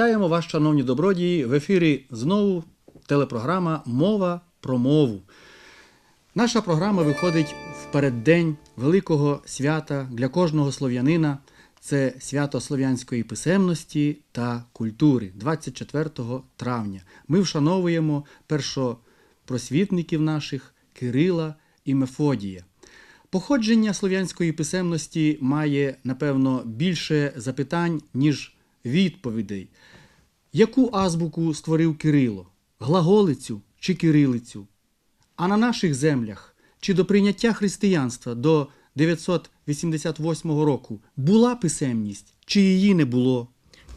Вітаємо вас, шановні добродії. В ефірі знову телепрограма Мова про мову. Наша програма виходить в переддень великого свята для кожного слов'янина. Це свято слов'янської писемності та культури 24 травня. Ми вшановуємо першопросвітників наших Кирила і Мефодія. Походження слов'янської писемності має, напевно, більше запитань, ніж відповідей. Яку азбуку створив Кирило? Глаголицю чи кирилицю? А на наших землях чи до прийняття християнства до 988 року була писемність, чи її не було?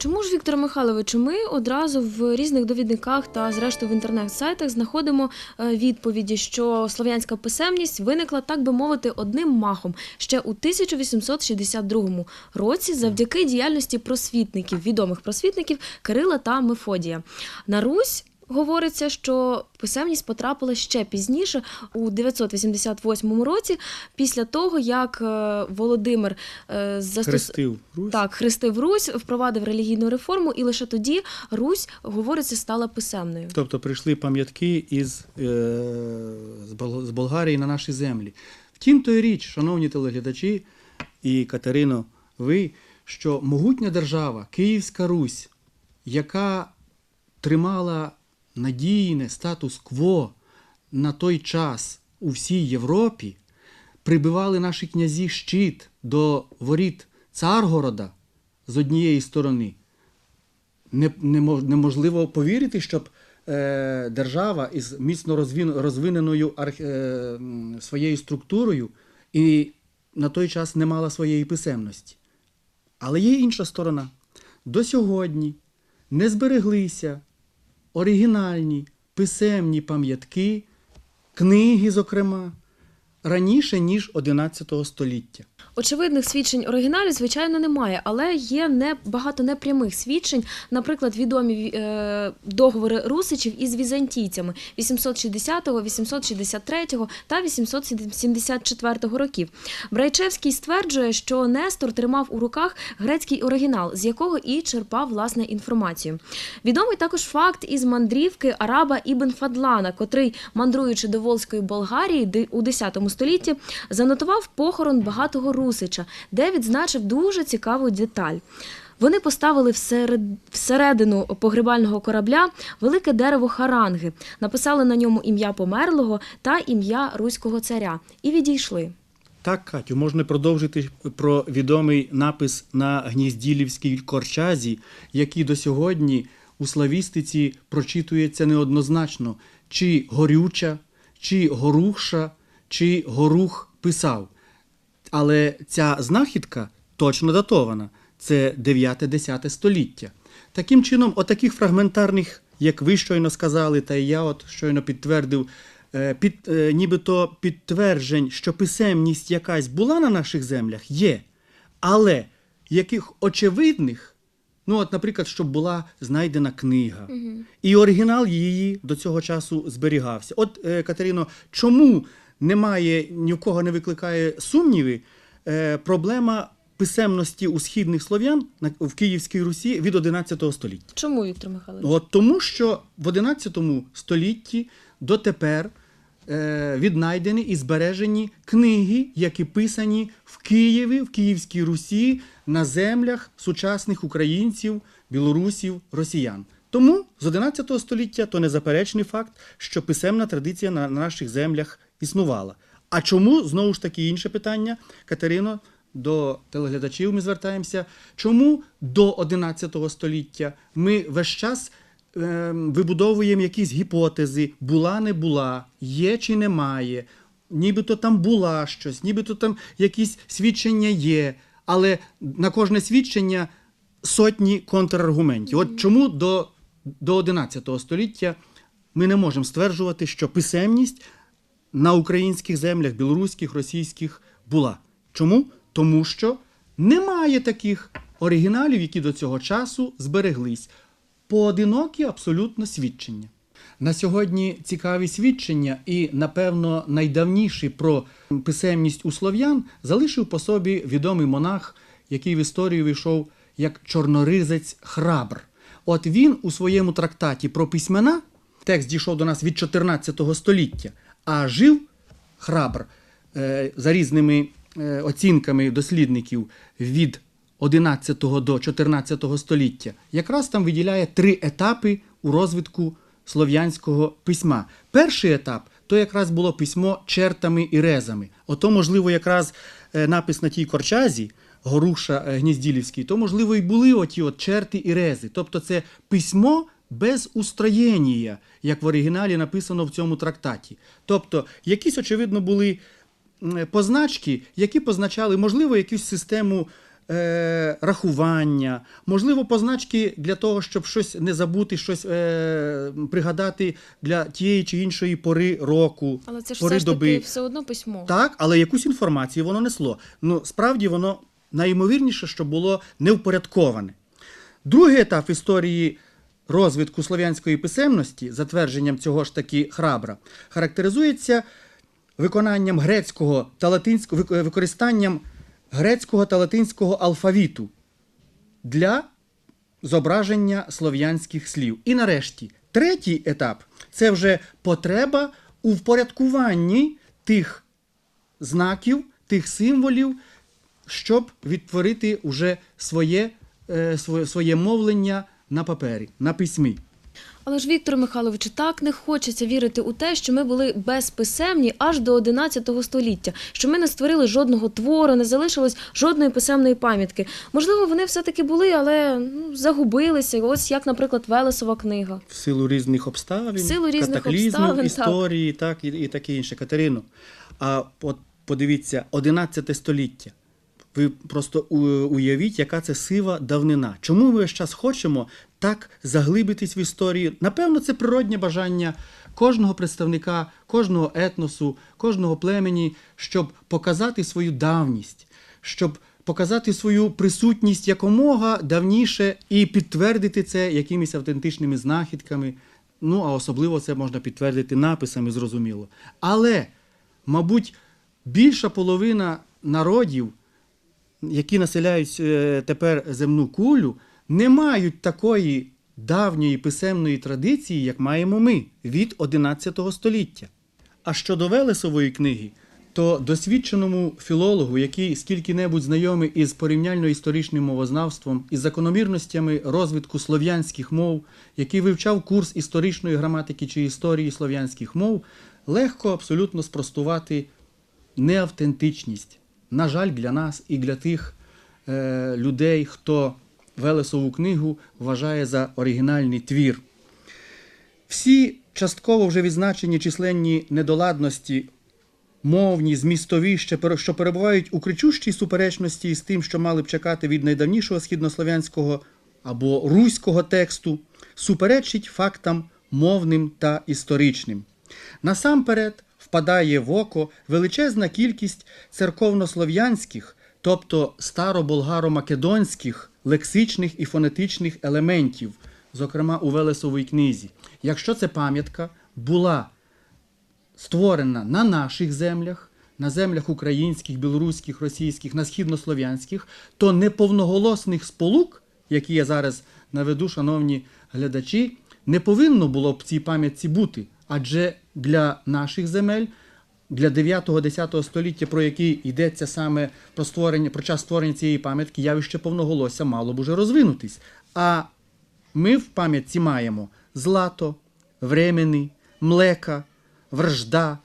Чому ж, Віктор Михайловичу, ми одразу в різних довідниках та, зрештою, в інтернет-сайтах знаходимо е, відповіді, що слов'янська писемність виникла, так би мовити, одним махом ще у 1862 році завдяки діяльності просвітників, відомих просвітників Кирила та Мефодія. На Русь. Говориться, що писемність потрапила ще пізніше, у 988 році, після того, як е, Володимир е, застос... Хрестив Русь? Так, хрестив Русь, впровадив релігійну реформу, і лише тоді Русь, говориться, стала писемною. Тобто прийшли пам'ятки із, е, з Болгарії на наші землі. Втім, то й річ, шановні телеглядачі і Катерино, ви, що могутня держава, Київська Русь, яка тримала надійне статус-кво на той час у всій Європі, прибивали наші князі щит до воріт Царгорода з однієї сторони, не, не мож- неможливо повірити, щоб е, держава із міцно розвиненою е, своєю структурою і на той час не мала своєї писемності. Але є інша сторона. До сьогодні не збереглися оригінальні писемні пам'ятки, книги, зокрема, раніше, ніж 11 століття. Очевидних свідчень оригіналів, звичайно, немає, але є не багато непрямих свідчень. Наприклад, відомі е, договори русичів із візантійцями 860, 863 та 874 років. Брайчевський стверджує, що Нестор тримав у руках грецький оригінал, з якого і черпав власне інформацію. Відомий також факт із мандрівки араба Ібн Фадлана, котрий, мандруючи до Волзької Болгарії у X столітті, занотував похорон багатого русича, де відзначив дуже цікаву деталь. Вони поставили всеред... всередину погребального корабля велике дерево харанги, написали на ньому ім'я померлого та ім'я руського царя і відійшли. Так, Катю, можна продовжити про відомий напис на гнізділівській корчазі, який до сьогодні у славістиці прочитується неоднозначно, чи горюча, чи горухша, чи горух писав. Але ця знахідка точно датована. Це 9-10 століття. Таким чином, отаких фрагментарних, як ви щойно сказали, та й я от щойно підтвердив, е, під, е, нібито підтверджень, що писемність якась була на наших землях, є. Але яких очевидних, ну от, наприклад, щоб була знайдена книга, і оригінал її до цього часу зберігався. От, е, Катерино, чому немає, ні в кого не викликає сумніви, е, проблема писемності у східних слов'ян в Київській Русі від 11 століття? Чому, Віктор Михайлович? От тому, що в 11 столітті дотепер е, віднайдені і збережені книги, які писані в Києві, в Київській Русі, на землях сучасних українців, білорусів, росіян. Тому з 11 століття то незаперечний факт, що писемна традиція на на наших землях існувала. А чому знову ж таки інше питання, Катерино? До телеглядачів ми звертаємося. Чому до 11 століття ми весь час е, вибудовуємо якісь гіпотези, була, не була, є чи немає, нібито там була щось, нібито там якісь свідчення є, але на кожне свідчення сотні контраргументів. От чому до, до 11 століття ми не можемо стверджувати, що писемність на українських землях, білоруських, російських була. Чому? Тому що немає таких оригіналів, які до цього часу збереглись. Поодинокі абсолютно свідчення. На сьогодні цікаві свідчення, і, напевно, найдавніші про писемність у слов'ян залишив по собі відомий монах, який в історію вийшов як чорноризець храбр. От він у своєму трактаті про письмена, текст дійшов до нас від 14 століття, а жив храбр е, за різними е, оцінками дослідників від 11 до 14 століття, якраз там виділяє три етапи у розвитку слов'янського письма. Перший етап то якраз було письмо чертами і резами. Ото, можливо, якраз е, напис на тій корчазі, Горуша Гнізділівський, то, можливо, і були оті от черти і рези. Тобто це письмо без устроєння, як в оригіналі написано в цьому трактаті. Тобто, якісь, очевидно, були позначки, які позначали, можливо, якусь систему е, рахування, можливо, позначки для того, щоб щось не забути, щось е, пригадати для тієї чи іншої пори року, Але це ж пори все ж доби. таки все одно письмо. Так, але якусь інформацію воно несло. Ну, справді воно найімовірніше, що було невпорядковане. Другий етап історії розвитку слов'янської писемності, затвердженням цього ж таки храбра, характеризується виконанням грецького та латинського використанням грецького та латинського алфавіту для зображення слов'янських слів. І нарешті, третій етап це вже потреба у впорядкуванні тих знаків, тих символів, щоб відтворити уже своє, е, своє, своє мовлення на папері, на письмі. Але ж Віктор Михайлович, так не хочеться вірити у те, що ми були безписемні аж до 11 століття, що ми не створили жодного твору, не залишилось жодної писемної пам'ятки. Можливо, вони все-таки були, але ну, загубилися. Ось як, наприклад, Велесова книга. В силу різних обставин, В силу різних катаклізмів, обставин, історії, так, і, і таке інше. Катерино, а от подивіться, 11 століття. Ви просто уявіть, яка це сива давнина. Чому ми час хочемо так заглибитись в історію? Напевно, це природнє бажання кожного представника, кожного етносу, кожного племені, щоб показати свою давність, щоб показати свою присутність якомога давніше і підтвердити це якимись автентичними знахідками. Ну, а особливо це можна підтвердити написами, зрозуміло. Але, мабуть, більша половина народів, які населяють е, тепер земну кулю, не мають такої давньої писемної традиції, як маємо ми від 11 століття. А щодо Велесової книги, то досвідченому філологу, який скільки-небудь знайомий із порівняльно-історичним мовознавством, із закономірностями розвитку слов'янських мов, який вивчав курс історичної граматики чи історії слов'янських мов, легко абсолютно спростувати неавтентичність. На жаль, для нас і для тих е, людей, хто Велесову книгу вважає за оригінальний твір. Всі частково вже відзначені численні недоладності, мовні, змістові, що перебувають у кричущій суперечності з тим, що мали б чекати від найдавнішого східнослов'янського або руського тексту, суперечить фактам мовним та історичним. Насамперед впадає в око величезна кількість церковнослов'янських, тобто староболгаро-македонських лексичних і фонетичних елементів, зокрема у Велесовій книзі. Якщо ця пам'ятка була створена на наших землях, на землях українських, білоруських, російських, на східнослов'янських, то неповноголосних сполук, які я зараз наведу, шановні глядачі, не повинно було б в цій пам'ятці бути. Адже для наших земель, для 9-10 століття, про який йдеться саме про створення, про час створення цієї пам'ятки, явище повноголосся мало б уже розвинутись. А ми в пам'ятці маємо злато, времени, млека, вражда,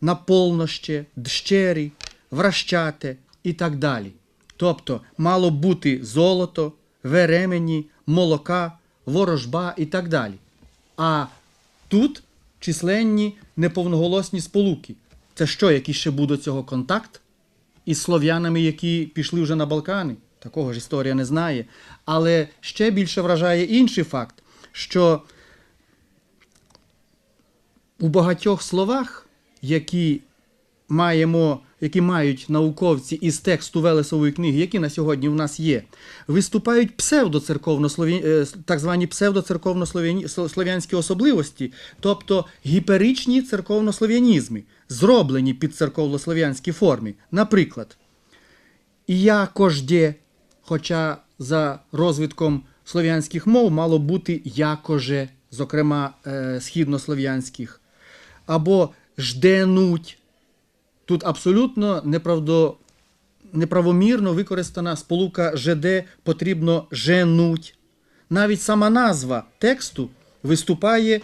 наполноще, дщері, вращате і так далі. Тобто мало б бути золото, веремені, молока, ворожба і так далі. А тут численні неповноголосні сполуки. Це що, який ще буде до цього контакт із слов'янами, які пішли вже на Балкани? Такого ж історія не знає. Але ще більше вражає інший факт, що у багатьох словах, які маємо, які мають науковці із тексту Велесової книги, які на сьогодні в нас є, виступають псевдоцерковнослов'я- е, так звані псевдоцерковнослов'янські особливості, тобто гіперичні церковнослов'янізми, зроблені під церковнослов'янські форми. Наприклад, і я кожде, хоча за розвитком слов'янських мов мало бути якоже, зокрема е, східнослов'янських, або жденуть. Тут абсолютно неправдо, неправомірно використана сполука ЖД потрібно женуть. Навіть сама назва тексту виступає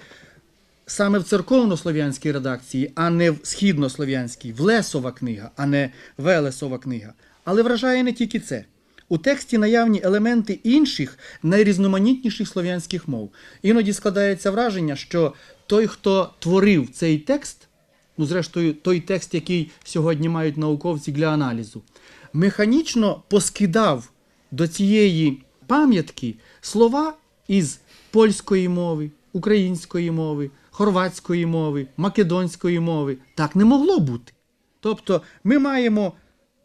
саме в церковнослов'янській редакції, а не в східнослов'янській, Влесова книга, а не Велесова книга. Але вражає не тільки це. У тексті наявні елементи інших найрізноманітніших слов'янських мов. Іноді складається враження, що той, хто творив цей текст, ну, зрештою, той текст, який сьогодні мають науковці для аналізу, механічно поскидав до цієї пам'ятки слова із польської мови, української мови, хорватської мови, македонської мови. Так не могло бути. Тобто ми маємо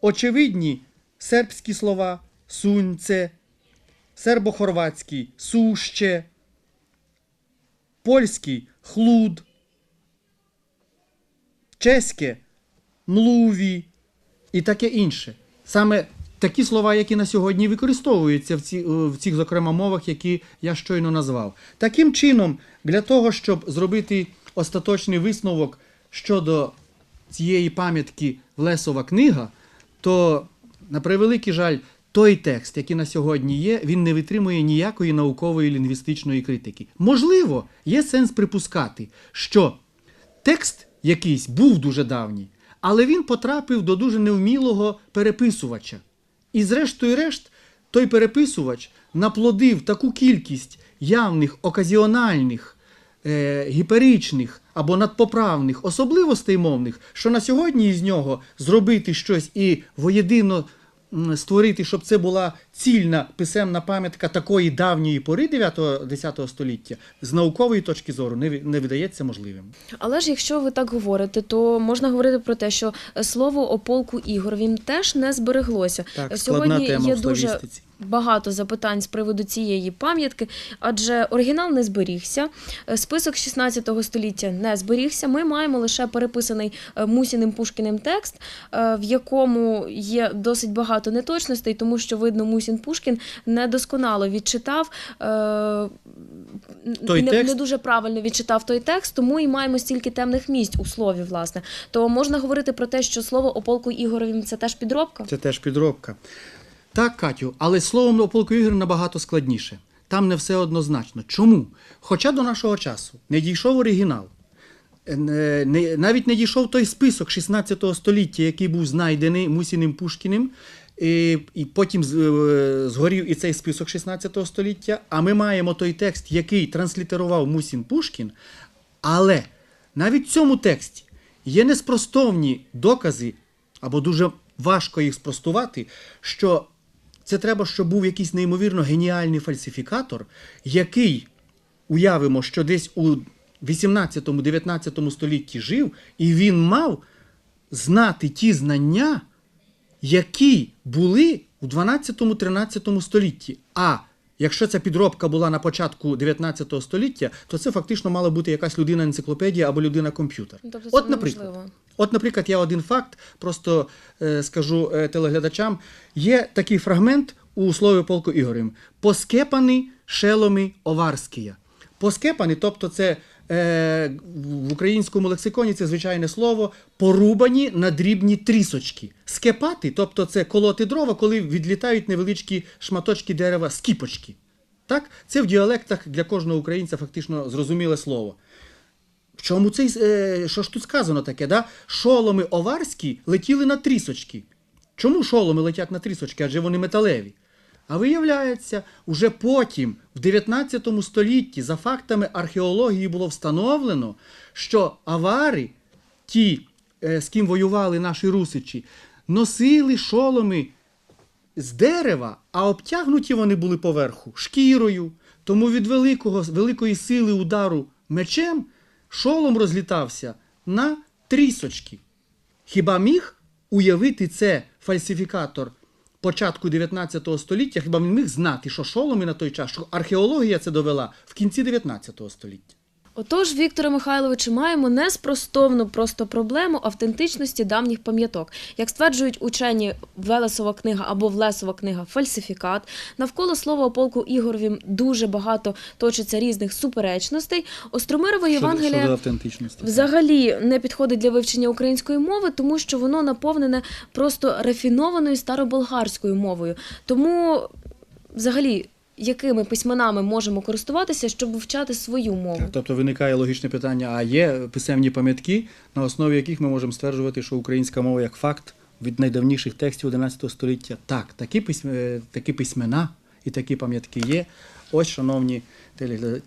очевидні сербські слова сунце, сербо-хорватський суще, польський хлуд, чеське млуві і таке інше. Саме такі слова, які на сьогодні використовуються в, ці, е, в цих, зокрема, мовах, які я щойно назвав. Таким чином, для того, щоб зробити остаточний висновок щодо цієї пам'ятки Влесова книга, то, на превеликий жаль, той текст, який на сьогодні є, він не витримує ніякої наукової лінгвістичної критики. Можливо, є сенс припускати, що текст якийсь був дуже давній, але він потрапив до дуже невмілого переписувача. І зрештою решт, той переписувач наплодив таку кількість явних оказіональних, е, гіперичних або надпоправних особливостей мовних, що на сьогодні із нього зробити щось і воєдино створити, щоб це була цільна писемна пам'ятка такої давньої пори 9-10 століття, з наукової точки зору не, не видається можливим. Але ж якщо ви так говорите, то можна говорити про те, що слово о полку ігор він теж не збереглося. Так, Сьогодні тема є в дуже багато запитань з приводу цієї пам'ятки, адже оригінал не зберігся, е, список 16 століття не зберігся. Ми маємо лише переписаний е, Мусіним Пушкіним текст, е, в якому є досить багато неточностей, тому що видно, Мусін Пушкін недосконало відчитав. е, Той не, текст? не дуже правильно відчитав той текст, тому і маємо стільки темних місць у слові, власне. То можна говорити про те, що слово о полку Ігоровім це теж підробка? Це теж підробка. Так, Катю, але словом о полку ігор набагато складніше. Там не все однозначно. Чому? Хоча до нашого часу не дійшов оригінал, е, не- не- навіть не дійшов той список 16 століття, який був знайдений Мусіним Пушкіним, і, потім е, згорів і цей список 16 століття. А ми маємо той текст, який транслітерував Мусін Пушкін. Але навіть в цьому тексті є неспростовні докази, або дуже важко їх спростувати, що це треба, щоб був якийсь неймовірно геніальний фальсифікатор, який, уявимо, що десь у 18-19 столітті жив, і він мав знати ті знання, які були у 12-13 столітті. А якщо ця підробка була на початку 19 століття, то це фактично мала бути якась людина енциклопедія або людина комп'ютер. Ну, тобто От, наприклад, неможливо. От, наприклад, я один факт просто е, скажу е, телеглядачам. Є такий фрагмент у слові полку Ігорем. Поскепані шеломи оварськія. Поскепані, тобто це в українському лексиконі це звичайне слово, порубані на дрібні трісочки. Скепати, тобто це колоти дрова, коли відлітають невеличкі шматочки дерева, скіпочки. Так? Це в діалектах для кожного українця фактично зрозуміле слово. В чому цей, е, що ж тут сказано таке? Да? Шоломи оварські летіли на трісочки. Чому шоломи летять на трісочки? Адже вони металеві. А виявляється, уже потім, в 19 столітті, за фактами археології було встановлено, що авари, ті, е, з ким воювали наші русичі, носили шоломи з дерева, а обтягнуті вони були поверху шкірою. Тому від великого, великої сили удару мечем шолом розлітався на трісочки. Хіба міг уявити це фальсифікатор початку 19 століття? Хіба він міг знати, що шоломи на той час, що археологія це довела в кінці 19 століття? Отож, Вікторе Михайловичу, маємо неспростовну просто проблему автентичності давніх пам'яток. Як стверджують учені, Велесова книга або Влесова книга фальсифікат. Навколо слова о полку Ігоровім дуже багато точиться різних суперечностей. Остромирове Щодо, Євангелія взагалі не підходить для вивчення української мови, тому що воно наповнене просто рафінованою староболгарською мовою. Тому, взагалі, якими письменами можемо користуватися, щоб вивчати свою мову? Тобто виникає логічне питання: а є писемні пам'ятки, на основі яких ми можемо стверджувати, що українська мова як факт від найдавніших текстів 11 століття? Так, такі, письм... е, такі письмена і такі пам'ятки є. Ось, шановні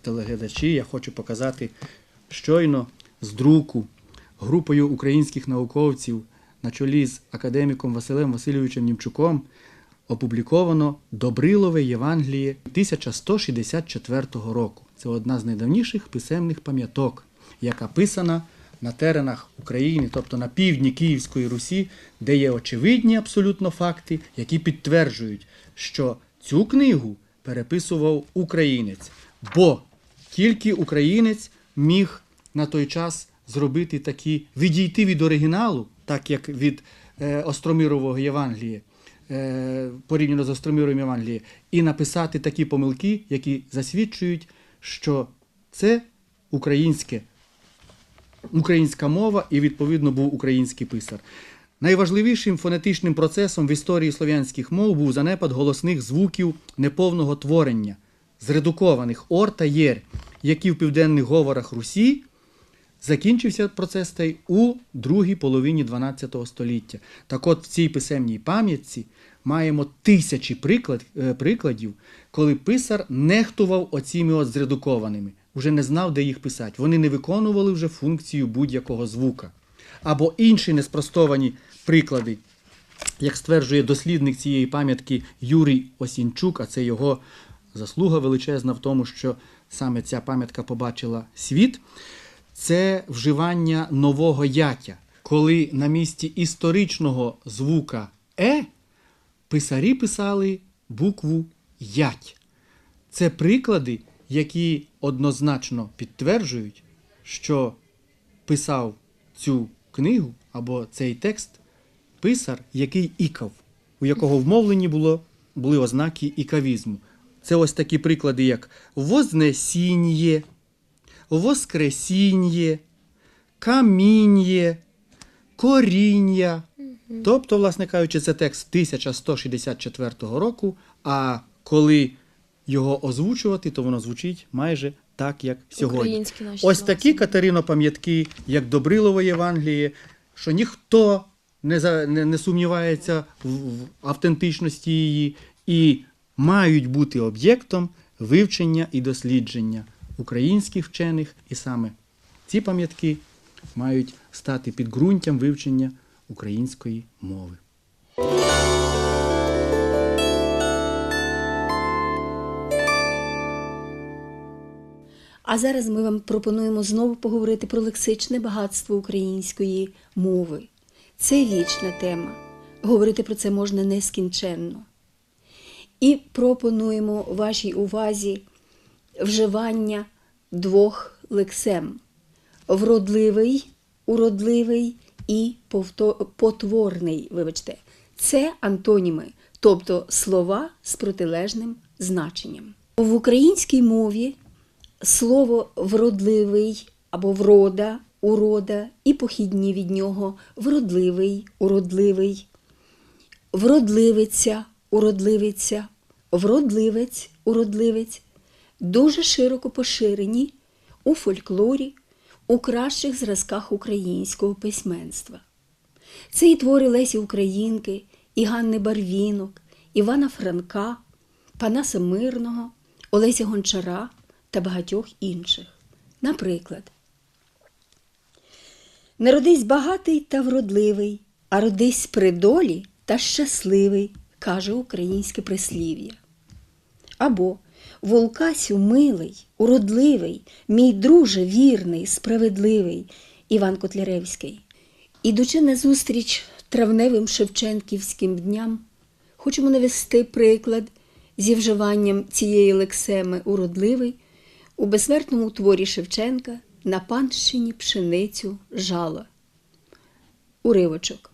телеглядачі, я хочу показати щойно з друку групою українських науковців на чолі з академіком Василем Васильовичем Німчуком опубліковано Добрилове Євангеліє 1164 року. Це одна з найдавніших писемних пам'яток, яка писана на теренах України, тобто на півдні Київської Русі, де є очевидні абсолютно факти, які підтверджують, що цю книгу переписував українець, бо тільки українець міг на той час зробити такі, відійти від оригіналу, так як від е, Остромирового Євангелія, порівняно з Остромировим Євангелієм, і написати такі помилки, які засвідчують, що це українське, українська мова і, відповідно, був український писар. Найважливішим фонетичним процесом в історії слов'янських мов був занепад голосних звуків неповного творення, зредукованих ор та єр, які в південних говорах Русі закінчився процес цей у другій половині 12 століття. Так от в цій писемній пам'ятці маємо тисячі приклад, е, прикладів, коли писар нехтував оціми от зредукованими, вже не знав, де їх писати. Вони не виконували вже функцію будь-якого звука. Або інші неспростовані приклади, як стверджує дослідник цієї пам'ятки Юрій Осінчук, а це його заслуга величезна в тому, що саме ця пам'ятка побачила світ, це вживання нового ятя, коли на місці історичного звука Е писарі писали букву Ять. Це приклади, які однозначно підтверджують, що писав цю книгу або цей текст писар, який ікав, у якого в мовленні було, були ознаки ікавізму. Це ось такі приклади, як вознесіння, воскресіння, каміння, коріння. Тобто, власне кажучи, це текст 1164 року, а коли його озвучувати, то воно звучить майже так, як сьогодні. Ось такі Катерино пам'ятки, як Добрилово Євангеліє, що ніхто не, за, не, не сумнівається в, в автентичності її, і мають бути об'єктом вивчення і дослідження українських вчених, і саме ці пам'ятки мають стати підґрунтям вивчення української мови. А зараз ми вам пропонуємо знову поговорити про лексичне багатство української мови. Це вічна тема. Говорити про це можна нескінченно. І пропонуємо вашій увазі вживання двох лексем: вродливий, уродливий і потворний. Вибачте, це антоніми, тобто слова з протилежним значенням. В українській мові слово вродливий або врода, урода і похідні від нього вродливий, уродливий, вродливиця, уродливиця, вродливець, уродливець дуже широко поширені у фольклорі, у кращих зразках українського письменства. Це і твори Лесі Українки, і Ганни Барвінок, Івана Франка, Панаса Мирного, Олеся Гончара та багатьох інших. Наприклад, не родись багатий та вродливий, а родись при долі та щасливий, каже українське прислів'я. Або Волкасю милий, уродливий, мій друже вірний, справедливий Іван Котляревський. Ідучи назустріч травневим шевченківським дням, хочемо навести приклад зі вживанням цієї лексеми уродливий у безсмертному творі Шевченка на панщині пшеницю жала. Уривочок.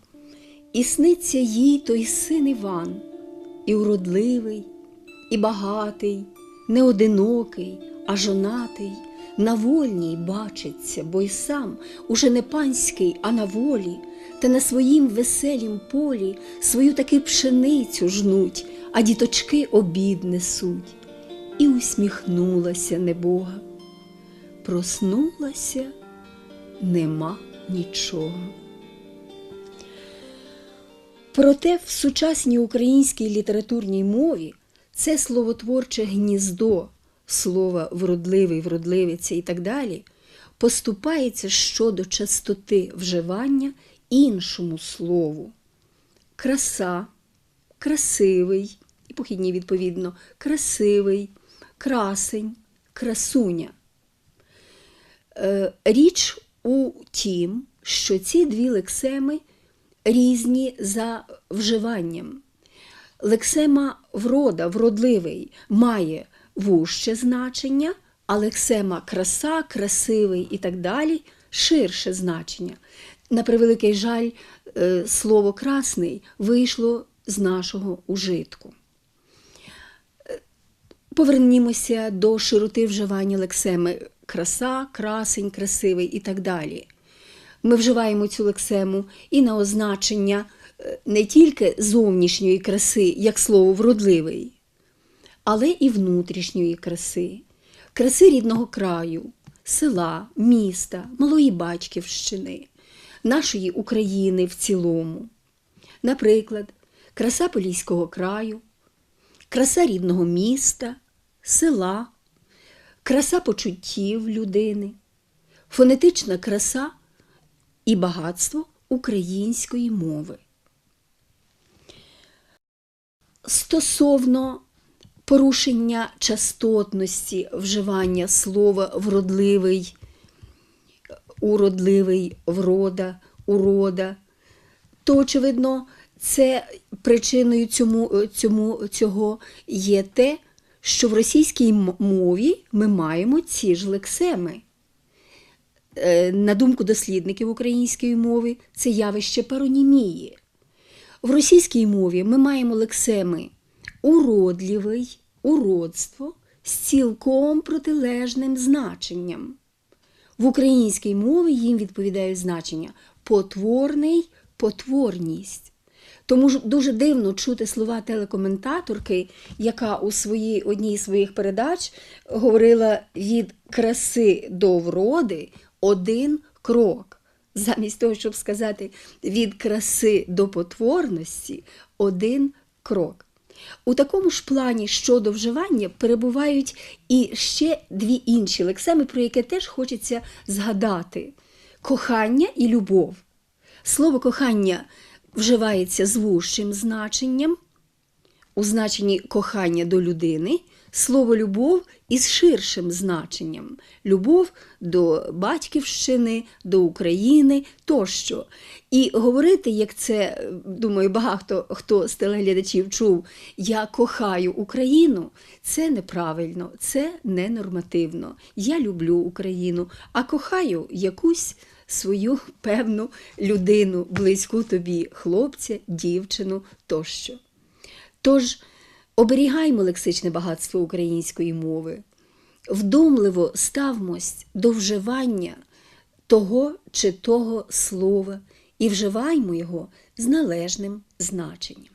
І сниться їй той син Іван, і уродливий, і багатий, не одинокий, а жонатий, на вольній бачиться, бо й сам уже не панський, а на волі, та на своїм веселім полі свою таки пшеницю жнуть, а діточки обід несуть. І усміхнулася небога. Проснулася, нема нічого. Проте в сучасній українській літературній мові це словотворче гніздо, слова вродливий, вродливиця і так далі, поступається щодо частоти вживання іншому слову. Краса, красивий, і похідні відповідно, красивий, красень, красуня. Е, Річ у тім, що ці дві лексеми різні за вживанням. Лексема врода, вродливий, має вужче значення, а лексема краса, красивий і так далі ширше значення. На превеликий жаль, е, слово красний вийшло з нашого ужитку. Повернімося до широти вживання лексеми краса, красень, красивий і так далі. Ми вживаємо цю лексему і на означення е, не тільки зовнішньої краси, як слово вродливий, але і внутрішньої краси, краси рідного краю, села, міста, малої батьківщини, нашої України в цілому. Наприклад, краса Поліського краю, краса рідного міста, села, краса почуттів людини, фонетична краса і багатство української мови. Стосовно порушення частотності вживання слова вродливий, уродливий, врода, урода, то, очевидно, це причиною цьому, цьому, цього є те, що в російській мові ми маємо ці ж лексеми. Е, На думку дослідників української мови, це явище паронімії. В російській мові ми маємо лексеми уродлівий, уродство з цілком протилежним значенням. В українській мові їм відповідають значення потворний, потворність. Тому ж дуже дивно чути слова телекоментаторки, яка у своїй одній з своїх передач говорила від краси до вроди один крок. Замість того, щоб сказати від краси до потворності один крок. У такому ж плані щодо вживання перебувають і ще дві інші лексеми, про які теж хочеться згадати: кохання і любов. Слово кохання вживається з вужчим значенням, у значенні кохання до людини, слово любов із ширшим значенням любов до батьківщини, до України тощо. І говорити, як це, думаю, багато хто з телеглядачів чув, я кохаю Україну, це неправильно, це ненормативно. Я люблю Україну, а кохаю якусь свою певну людину, близьку тобі, хлопця, дівчину тощо. Тож оберігаймо лексичне багатство української мови, вдумливо ставмось до вживання того чи того слова і вживаймо його з належним значенням.